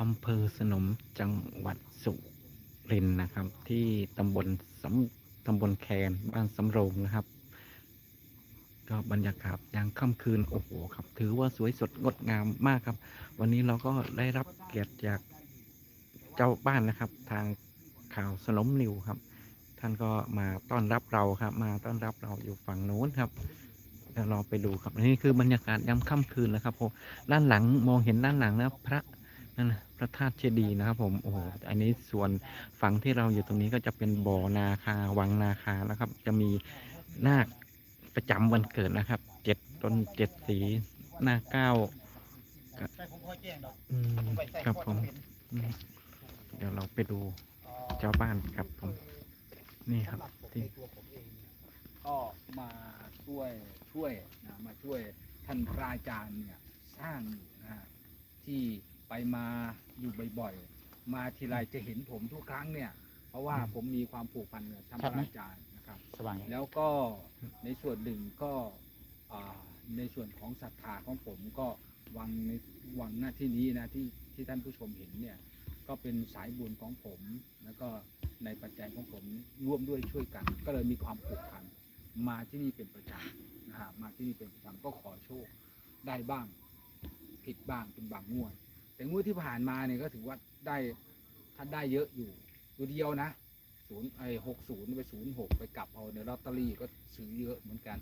อำเภอสนมจังหวัดสุรินทร์นะครับ ที่ตำบลสำตำบลแคนบ้านสำโรงนะครับ ก็บรรยากาศยามค่ำคืนโอ้โหครับ ถือว่าสวยสดงดงามมากครับ วันนี้เราก็ได้รับเกียรติจากเจ้าบ้านนะครับ ทางข่าวสนมนิวครับ ท่านก็มาต้อนรับเราครับ มาต้อนรับเราอยู่ฝั่งโน้นครับเดี๋ยวเราไปดูครับนนี่คือบรรยากาศยามค่ำคืนนะครับผมด้านหลังมองเห็นด้านหลังนะพระนั่นนะ พระธาตุเจดีย์นะครับผมโอ้โหอันนี้ส่วนฝั่งที่เราอยู่ตรงนี้ก็จะเป็นบ่อนาคาวังนาคานะครับ จะมีนาคประจำวันเกิดนะครับเจ็ดต้นเจ็ดสีหน้าเก้าคอยแจ้งดอกอืมครับผมเดี๋ยวเราไปดูเจ้าบ้านครับผมนี่ครับที่มเองเนี่ยก็มาช่วยช่วยนะมาช่วยท่านพระอาจารย์เนี่ยสร้างนะที่ ไปมาอยู่บ่อยๆ มาทีไรจะเห็นผมทุกครั้งเนี่ย เพราะว่าผมมีความผูกพันกับท่านพระอาจารย์นะครับ สว่างแล้วก็ในส่วนหนึ่งก็อ่าในส่วนของศรัทธาของผมก็วางในวางหน้าที่นี้นะที่ที่ท่านผู้ชมเห็นเนี่ยก็เป็นสายบุญของผม แล้วก็ในปัจจัยของผมร่วมด้วยช่วยกัน ก็เลยมีความผูกพันมาที่นี่เป็นประจำนะฮะมาที่นี่เป็นประจำก็ขอโชคได้บ้าง ผิดบ้างเป็นบางงวด แต่งวดที่ผ่านมาเนี่ยก็ถือว่าได้ท่านได้เยอะอยู่ตัวเดียวนะศูนย์ไอหกศูนย์ไปศูนย์หกไปกลับเอาในลอตเตอรี่ก็ซื้อเยอะเหมือนกัน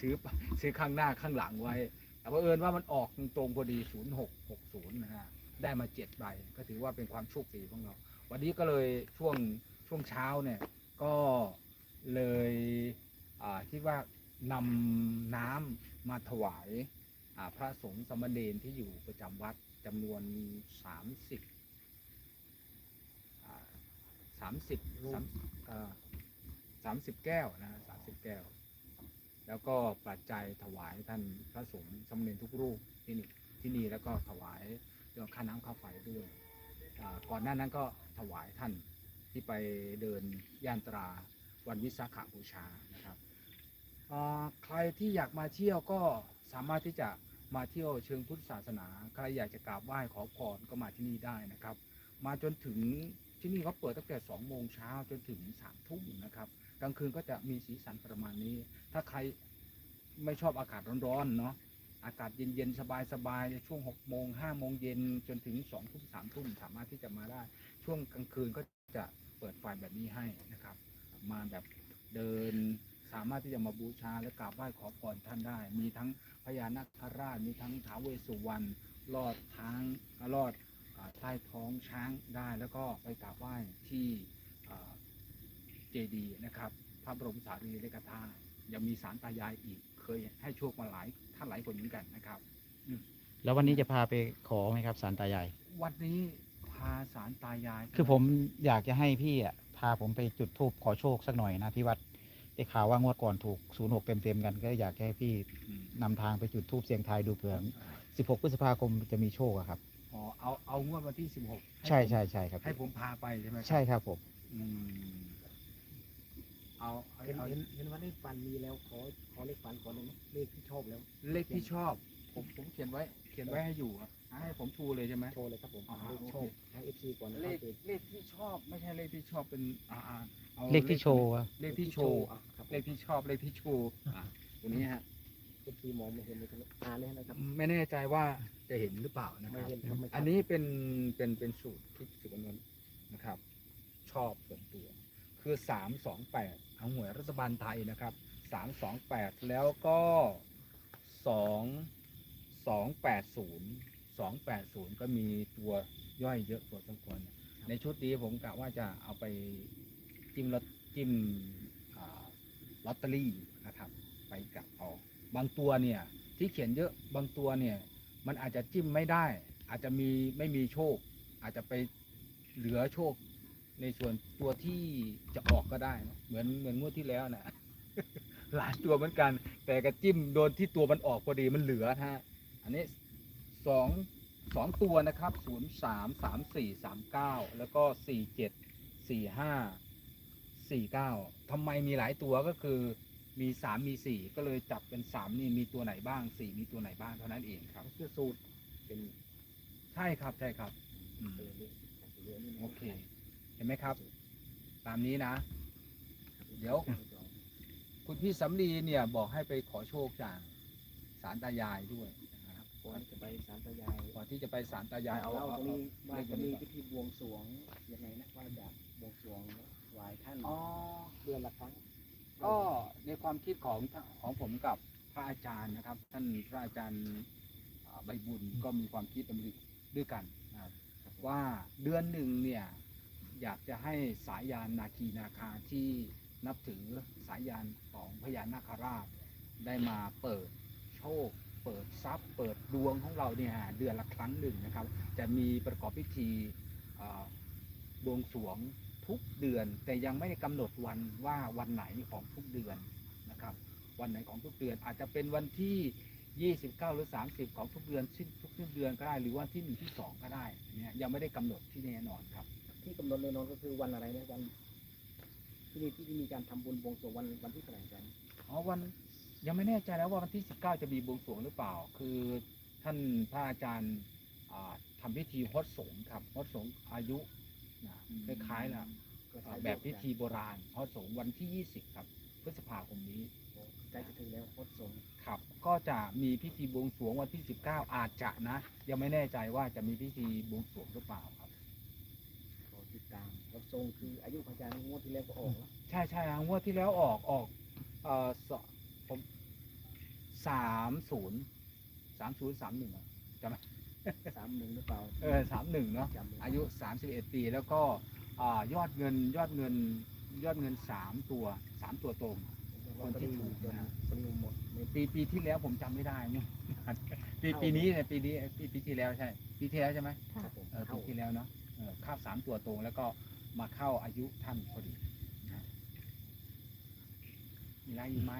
ซื้อซื้อข้างหน้าข้างหลังไว้ แต่ว่าเอิญว่ามันออกตรงพอดีศูนย์หกหกศูนย์นะฮะได้มาเจ็ดใบก็ถือว่าเป็นความโชคดีของเรา วันนี้ก็เลยช่วงช่วงเช้าเนี่ยก็เลยอ่าคิดว่านำน้ำมาถวายพระสงฆ์สมณเณรที่อยู่ประจำวัด จำนวนสามสิบสามสิบสามสามสิบแก้วนะสามสิบแก้ว แล้วก็ปัจจัยถวายท่านพระสงฆ์สำเร็จทุกรูปที่นี่ที่นี่แล้วก็ถวายเรื่องค่าน้ำค่าไฟด้วยอ่าก่อนหน้านั้นก็ถวายท่านที่ไปเดินย่านตราวันวิสาขบูชานะครับอ่าใครที่อยากมาเที่ยวก็สามารถที่จะ มาเที่ยวเชิงพุทธศาสนาใครอยากจะกราบไหว้ขอพรก็มาที่นี่ได้นะครับ มาจนถึงที่นี่เขาเปิดตั้งแต่สองโมงเช้าจนถึงสามทุ่มนะครับกลางคืนก็จะมีสีสันประมาณนี้ ถ้าใครไม่ชอบอากาศร้อนๆเนาะอากาศเย็นๆ สบายๆช่วงหกโมงห้าโมงเย็นจนถึงสองทุ่มสามทุ่มสามารถที่จะมาได้ ช่วงกลางคืนก็จะเปิดไฟแบบนี้ให้นะครับ มาแบบเดิน สามารถที่จะมาบูชาและกราบไหว้ขอพรท่านได้ มีทั้งพญานาคราช มีทั้งท้าวเวสสุวรรณลอดทางลอดอ่าใต้ท้องช้างได้แล้วก็ไปกราบไหว้ที่เจดีนะครับพระบรมสารีริกธาตุยังมีสารตายายอีก เคยให้โชคมาหลายท่านหลายคนเหมือนกันนะครับแล้ววันนี้จะพาไปขอไหมครับสารตายาย วันนี้พาสารตายาย คือผมอยากจะให้พี่อะพาผมไปจุดธูปขอโชคสักหน่อยนะที่วัด ได้ข่าวว่างวดก่อนถูกศูนย์หกเต็มๆกัน ก็อยากให้พี่อืมนำทางไปจุดธูปเสียงทายดูเผื่อ16 พฤษภาคมจะมีโชคอะครับ อ๋อเอาเอางวดวันที่16ใช่ใช่ใช่ครับ ให้ผมพาไปใช่ไหมครับใช่ครับผมอืมเอาเอาเห็นเอาเห็นเห็นว่าเลขฟันมีแล้วขอขอเลขฟันก่อนได้ไหมเลขที่ชอบแล้ว เลขที่ชอบ ผมผมเขียนไว้ เขียนไว้ให้อยู่อะให้ผมชูเลยใช่ไหม โชว์เลยครับผมอ่าเลขโอเคโชคทั้งเอฟซีก่อนนะเลครัขบเลขที่ชอบไม่ใช่เลขที่ชอบเป็นอ่าอ่าอาเลขที่โชว์อะเลขที่โชว์อะครับเลขที่ชอบเลขที่โชว์อะตัวนี้ฮะเอฟซีมองไม่เห็นเลยครับอ่านเลยนะครับ ไม่แน่ใจว่าจะเห็นหรือเปล่านะคไม่รับ เห็นครับไม่ชัดอันนี้เป็นเป็นเป็นสูตรที่สุกนนนะครับ ชอบส่วนตัว คือสามสองแปดเอาหวยรัฐบาลไทยนะครับสามสองแปดแล้วก็สอง สองแปดศูนย์สองแปดศูนย์ก็มีตัวย่อยเยอะตัวสมควรในชุดนี้ผมกะว่าจะเอาไปจิ้มลอตจิ้มอ่าลอตเตอรี่นะครับไปกับเอาบางตัวเนี่ยที่เขียนเยอะบางตัวเนี่ยมันอาจจะจิ้มไม่ได้ อาจจะมีไม่มีโชค อาจจะไปเหลือโชค ในส่วนตัวที่จะออกก็ได้นะเหมือนเหมือนงวดที่แล้วนะหลายตัวเหมือนกัน แต่กระจิ้มโดนที่ตัวมันออกพอดีมันเหลือนะฮะ อันนี้สองสองตัวนะครับศูนย์สามสามสี่สามเก้าแล้วก็สี่เจ็ดสี่ห้าสี่เก้าทำไมมีหลายตัวก็คือมีสามมีสี่ก็เลยจับเป็นสามนี่มีตัวไหนบ้างสี่มีตัวไหนบ้างเท่านั้นเองครับ คือสูตรเป็นใช่ครับใช่ครับออืมก็เลยเรียกเยอะนิดนึงโอเค เห็นไหมครับ ตามนี้นะ เดี๋ยว คุณพี่สำลีเนี่ยบอกให้ไปขอโชคจากสารตายายด้วยนะครับ ก่อนจะไปศาลตายายก่อนที่จะไปสารตายายเอาเราเอาจะมีเอาว่าเลขจะนี้มีก่อนพิธีบวงสรวงยังไงนะว่าจะบวงสรวงถวายท่านอ๋อเดือนละครั้งก็ในความคิดของของผมกับพระอาจารย์นะครับ ท่านพระอาจารย์อ่าใบบุญก็มีความคิดดำริด้วยกันนะครับว่าเดือนหนึ่งเนี่ยอยากจะให้สายยานนาคีนาคาที่นับถือสายยานของพญานาคราช ได้มาเปิดโชค เปิดทรัพย์ เปิดดวงของเราเนี่ยเดือนละครั้งหนึ่งนะครับ จะมีประกอบพิธีอ่าบวงสรวงทุกเดือน แต่ยังไม่ได้กำหนดวันว่าวันไหนของทุกเดือนนะครับ วันไหนของทุกเดือนอาจจะเป็นวันที่ 29 หรือ 30 ของทุกเดือนสิ้นทุกสิ้นเดือนก็ได้หรือวันที่1ที่ 2 ก็ได้อันเนี่ยยังไม่ได้กำหนดที่แน่นอนครับ ที่กำหนดแน่นอนก็คือวันอะไรนะวันที่นี่ที่มีการทำบุญบวงสรวงวันวันที่เท่าไหร่กันอ๋อวัน ยังไม่แน่ใจแล้วว่าวันที่ 19 จะมีบวงสรวงหรือเปล่า คือท่านพระอาจารย์อ่าทำพิธีฮดสงฆ์ครับฮดสงฆ์อายุนะคล้ายๆนะก็ใช้แบบพิธีโบราณฮดสงฆ์วันที่ 20 ครับ พฤษภาคมนี้ใกล้จะถึงแล้วพดสงฆ์ครับ ก็จะมีพิธีบวงสรวงวันที่ 19 อาจจะนะ ยังไม่แน่ใจว่าจะมีพิธีบวงสรวงหรือเปล่าครับขอติดตามพดสงฆ์คืออายุพระอาจารย์งวดที่แล้วก็ออกแล้วใช่ใช่ครับงวดที่แล้วออกออกเอ่อส ผมสามศูนย์สามศูนย์สามหนึ่งจำไหมสามหนึ่งหรือเปล่าเออสามหนึ่งเนาะจำไม่ได้อายุ31ปีแล้วก็อ่ายอดเงินยอดเงินยอดเงิน3ตัว3ตัวตรงคนที่ถูกจนนะปลิวหมดในปีปีที่แล้วผมจำไม่ได้เนี่ยปีปีนี้เนี่ยปีนี้ปีปีที่แล้วใช่ ปีที่แล้วใช่ไหมครับผมเออปีเข้าที่แล้วเนาะเออเข้าสามตัวตรงแล้วก็มาเข้าอายุท่านพอดีนะมีอะไรอีกไหม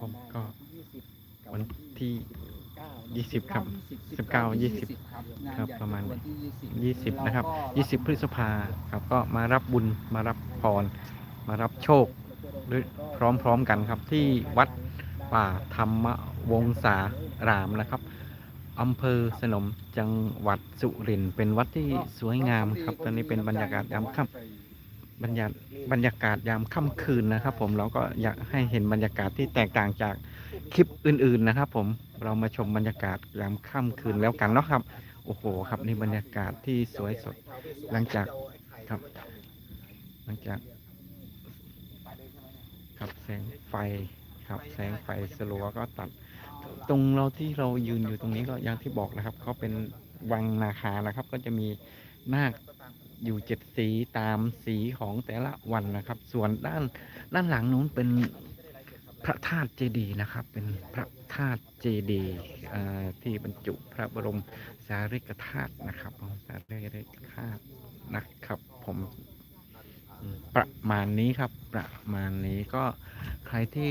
ผมได้ก็วันที่ยี่สิบกับวันที่เก้ายี่สิบครับ 19สิบเก้ายี่สิบครับงานครับใหญ่ประมาณวันที่ยี่สิบ20 นะครับเราก็ยี่สิบพฤษภาครับ ก็มารับบุญมารับพร มารับโชคหรือพร้อมๆกันครับที่วัดป่าธรรมวงศารามนะครับอำเภอสนมจังหวัดสุรินทร์เป็นวัดที่สวยงามครับ ตอนนี้เป็นบรรยากาศยามค่ำ บรรยากาศบรรยากาศยามค่ำคืนนะครับ ผมเราก็อยากให้เห็นบรรยากาศที่แตกต่างจากคลิปอื่น ๆนะครับ ผมเรามาชมบรรยากาศยามค่ำคืนแล้วกันเนาะครับ โอ้โหครับนี่บรรยากาศที่สวยสดหลังจากครับ หลังจากครับแสงไฟครับแสงไฟสลัวก็ตัด ตรงเราที่เรายืนอยู่ตรงนี้ก็อย่างที่บอกนะครับเขาเป็นวังนาคานะครับ ก็จะมีนาค อยู่เจ็ดสีตามสีของแต่ละวันนะครับ ส่วนด้านด้านหลังนู้นเป็นพระธาตุเจดีย์นะครับ เป็นพระธาตุเจดีย์ที่บรรจุพระบรมสารีริกธาตุนะครับสารีริกธาตุนะครับ ผมประมาณนี้ครับ ประมาณนี้ก็ใครที่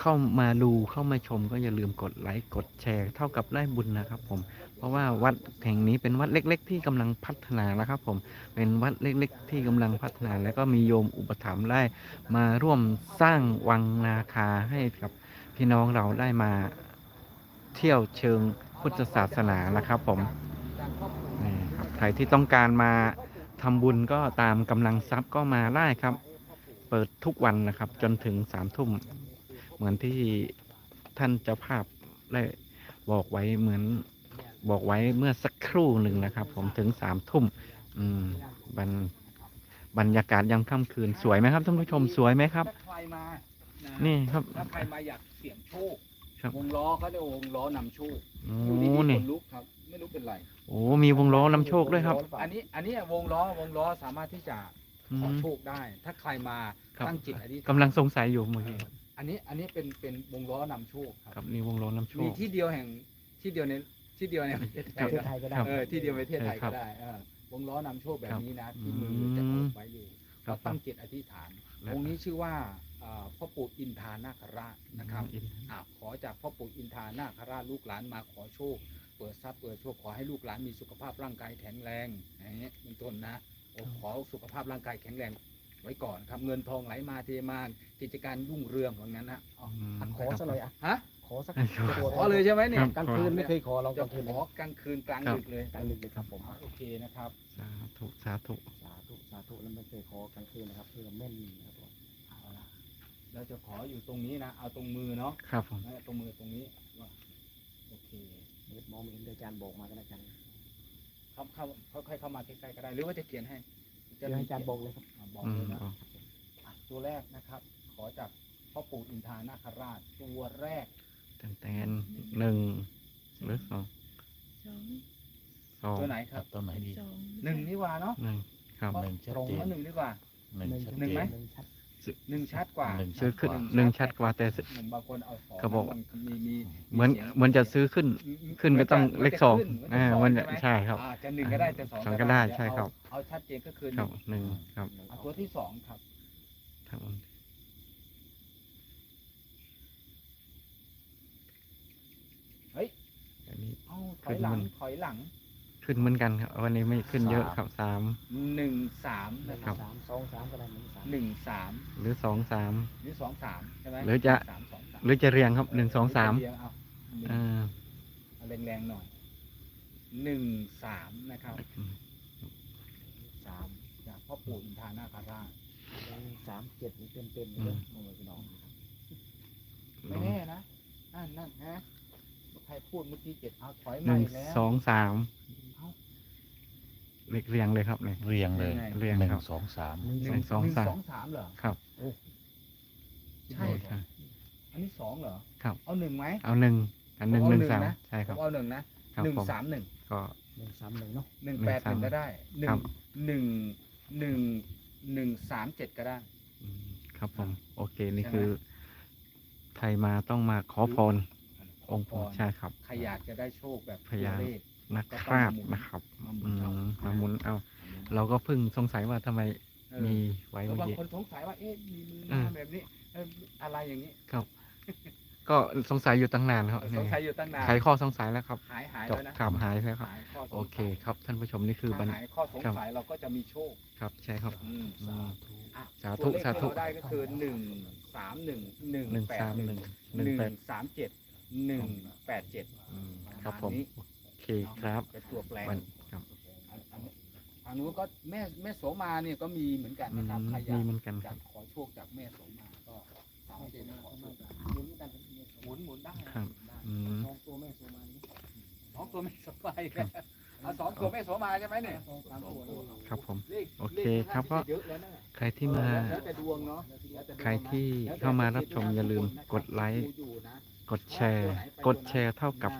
เข้ามาดูเข้ามาชมก็อย่าลืมกดไลค์กดแชร์ เท่ากับได้บุญนะครับผม เพราะว่าวัดแห่งนี้เป็นวัดเล็ก ๆ ที่กำลังพัฒนานะครับ ผมเป็นวัดเล็ก ๆ ที่กำลังพัฒนา แล้วก็มีโยมอุปถัมภ์ได้มาร่วมสร้างวังนาคาให้กับพี่น้องเราได้มาเที่ยวเชิงพุทธศาสนานะครับ ผมนี่ครับใครที่ต้องการมาทำบุญก็ตามกำลังทรัพย์ก็มาได้ครับ เปิดทุกวันนะครับ จนถึงสามทุ่ม เหมือนที่ท่านเจ้าภาพได้บอกไว้เหมือน บอกไว้เมื่อสักครู่หนึ่งนะครับ ผมถึงสามทุ่มอืมบรรบรรยากาศยังค่ำคืนสวยไหมครับท่านผู้ชมสวยไหมครับถ้าใครมานะนี่ครับ ถ้าใครมาอยากเสี่ยงโชคครับ วงล้อเขาเรียกว่าวงล้อนำโชคโอ้ดูดีๆนี่ขนลุกครับ ไม่รู้เป็นไร โอ้มีวงล้อนำโชคด้วยครับ อันนี้อันนี้วงล้อวงล้อสามารถที่จะอืขอมโชคได้ ถ้าใครมาครับ ตั้งจิตอธิษฐานกำลังสงสัยอยู่เมื่อกี้อันนี้อันนี้เป็นเป็นวงล้อนำโชคคครัรับบนี่วงล้อนำโชมีคที่เดียวแห่งที่เดียวใน ที่เดียวในประเทศไทประยเทศนะไทยก็ได้ครับเออที่เดียวในประเทศไทยครัก็บได้เออวงล้อนำโชคแบบครับนี้นะที่อืมืมอจะโอบไว้อยู่ครัเราบตั้งจิตอธิษฐานแล้วองค์นี้ชื่อว่าเอ่อพ่อปู่อินทานาคราชนะครับอินอะขอจากพ่อปู่อินทานาคราชลูกหลานมาขอโชค เปิดทรัพย์เปิดโชคขอให้ลูกหลานมีสุขภาพร่างกายแข็งแรงอย่างเงี้ยเป็นต้นนะโอ้ขอสุขภาพร่างกายแข็งแรงไว้ก่อนครับเงินทองไหลมาเทมากิจการรุ่งเรืองว่างั้นนะอ๋ออืมขอซะหน่อยอะฮะ ขขอสักขอตัวขอเลยใช่ไหมเนี่ยครับกลางคืนไม่เคยขอเรากจะลางคืนขอกลางคืนกลางดึกเลยกลางดึกเลยครับผมโอเคนะครับสาธุสาธุสาธุสาธุแล้วไม่เคยขอกลางคืนนะครับเพื่อแม่นนะครับผมเอาละเราจะขออยู่ตรงนี้นะเอาตรงมือเนาะครับผมนะตรงมือตรงนี้ว่าโอเคเดี๋ยวมองไม่เห็นเดี๋ยวอาจารย์บอกมาก็แล้วกันเข้าเข้าค่อยๆเข้ามาใกล้ๆก็ได้หรือว่าจะเขียนให้เดี๋ยวให้อาจารย์บอกเลยครับอ่าบอกอืเลมยนะอ๋ออะตัวแรกนะครับ ขอจากพ่อปู่อินทานาคราชตัวแรกแตนแตนหนึ่งหรือสองสองสองตัวไหนครับตัวไหนดีสองหนึ่งนี่หว่าเนาะหนึ่งครับหนึ่งชัดตรงเจนว่าหนึ่งดีกว่า หนึ่งชัดหนึ่งไหมเจหนึ่งชัดหนึ่งชัดกว่าหนึ่งซื้อขึ้นชัดกว่าหนึ่งชัดกว่าแต่หนึ่งบางคนเอาสองก็บอก มันมีมีเหมือนสียงเหมือนจะซื้อขึ้น ขึ้นก็ต้องเลขสองอ่ามันจะใช่ใช่ไหมครับ อ่าจะหนึ่งก็ได้จะสองสองก็ได้เยวใช่ครับ เอาเอาชัดเจนก็คือหครันึ่บงหนึ่งครับเอาตัวที่สองครับ ครับ เฮ้ย อันนี้ เอาถอยหลังถอยหลังขึ้นเหมือนกันครับ วันนี้ไม่ขึ้นเยอะครับสามหนึ่งสามนะคครัรับบสามสองสามก็ได้หนึ่งสามหนึ่งสามหรือสองสาม หรือสองสามใช่ไหมหรือจะ สามสองสามหรือจะเรียงครับหนึ่งสองสามเรียงเอาหนึ่งอ่าเอาแรงๆหน่อยหนึ่งสามนะครับสามจากพ่อปู่อินทานาคาราชหนึ่งสามเจ็ดนี่เต็มเต็มๆเลยเด้อโอ้ยพี่น้องนะครับไม่แน่นะนั่นนั่นฮะ ใครพูดเมื่อกี้เจ็ดเอาถอยหมานึ่งอีกแล้วสองสามเอ้าเรียงเรียงเลยครับเนี่ยเรียงเลยยังไงเรียงหนึ่งครับ สองสามหนึ่งหสนึ่องงสองสามสองสามเหรอ ครับใช่เหรออันนี้สองเหรอครับ เอาหนึ่งไหม เอาหนึ่งอันหนึ่งเอาหนึ่งหนึ่งสามนะ ใช่ครับผมเอาหนึ่งนะครับหนึ่งผมสามหนึ่งก็ หนึ่งสามหนึ่งเนาะหนึ่งหนึ่งแปดหนึ่งสามก็ได้หนึ่ครังบ หนึ่งหนึ่งหนึ่งสามเจ็ดก็ได้ อืมครับผม โอเคนี่ใช่ไหม คือ ใครมาต้องมาขอพร องค์ปู่ใช่ครับ ใครอยากจะได้โชคแบบพญาตัวเลขนักคราบนะครับมาหมุอืนเอามมาหมุนเอา เราก็เพิ่งสงสัยว่าทำไมเออมีไว้แล้วเมื่อบางกี้คนสงสัยว่าเอ๊ะมีมือหอ่าน้าแบบนี้เอ่ออะไรอย่างนี้ครับ ก็สงสัยอยู่ตั้งนานครับสงสัยอยู่ตั้งนานไขข้อสงสัยแล้วครับหายหายจบแล้วนะข่าวหายแล้วครับหายข้อสงสัยโอเคครับ ท่านผู้ชมนี่คือบัถ้านหายข้อสงสัยเราก็จะมีโชคครับใช่ครับอืมอืมอะสาธุตัวเลขสาธุที่เรได้ก็คือหนึ่งสามหนึ่งหนึ่งหนึ่งแปดสามหหนึ่นึ่งงหหนึ่งนึ่งแปดสามเจ็ด หนึ่งแปดเจ็ดอืมครับผมโอเคครับเป็นตัวแปลงวันครับอันอันนี้ทางนู้นก็แม่แม่โสมาเนี่ยก็มีเหมือนกันอืนะครับมใครอยามีกเหมือนกันคจารักบขอโชคจากแม่โสมาก็สามารถจะขอโชคได้หมุนกันเป็นเมียหมุนหมุนได้ครับได้อืม สองตัวแม่โซมานี่สองตัวแม่โสมาอีกแล้วเอาสองตัวแม่โสมาใช่ไหมเนี่ยสองสามตัวนี่ครับผมเลขโอเคลขครับก็ เยอะแล้วนะใครที่มา แล้วแต่ดวงเนาะแล้วแต่ดวงใครที่แล้วแต่เข้ามารับชมจิตอย่าลืมทุคนนะครับกดไลค์ ดูอยู่นะ กดแชร์ กดแชร์เท่ากับ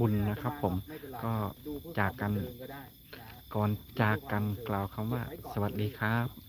บุญนะครับ ผมก็จากกันก่อนจากกันกล่าวคำว่า สวัสดีครับ